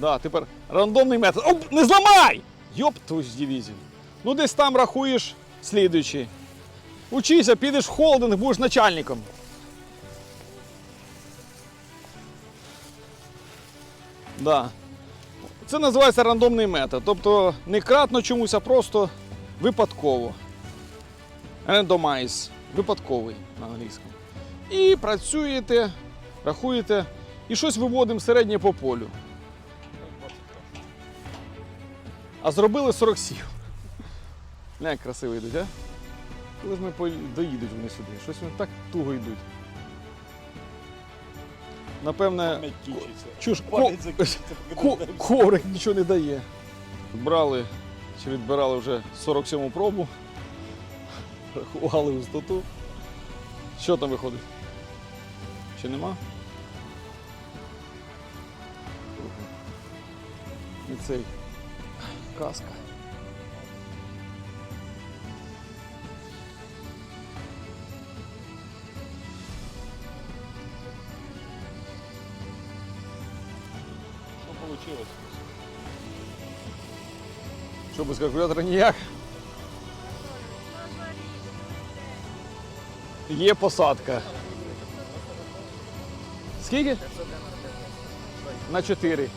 Да, тепер рандомний метод. Оп, не зламай! Йоп, твою дивізію. Ну десь там рахуєш слідуючий. Учися, підеш в холдинг, будеш начальником. Да. Це називається рандомний метод. Тобто не кратно чомусь, а просто випадково. Randomize. Випадковий на англійському. І працюєте, рахуєте, і щось виводимо середнє по полю. А зробили 47. Не, як красиво йдуть, а? Коли ж ми доїдуть вони сюди? Щось вони так туго йдуть. Напевне, чуж, коврик нічого не дає. Брали чи відбирали вже 47 пробу, рахували висоту. Що там виходить? Чи нема? І цей каска. Що вийшло? Що без калькулятора ніяк. Є посадка. Скільки? На 4.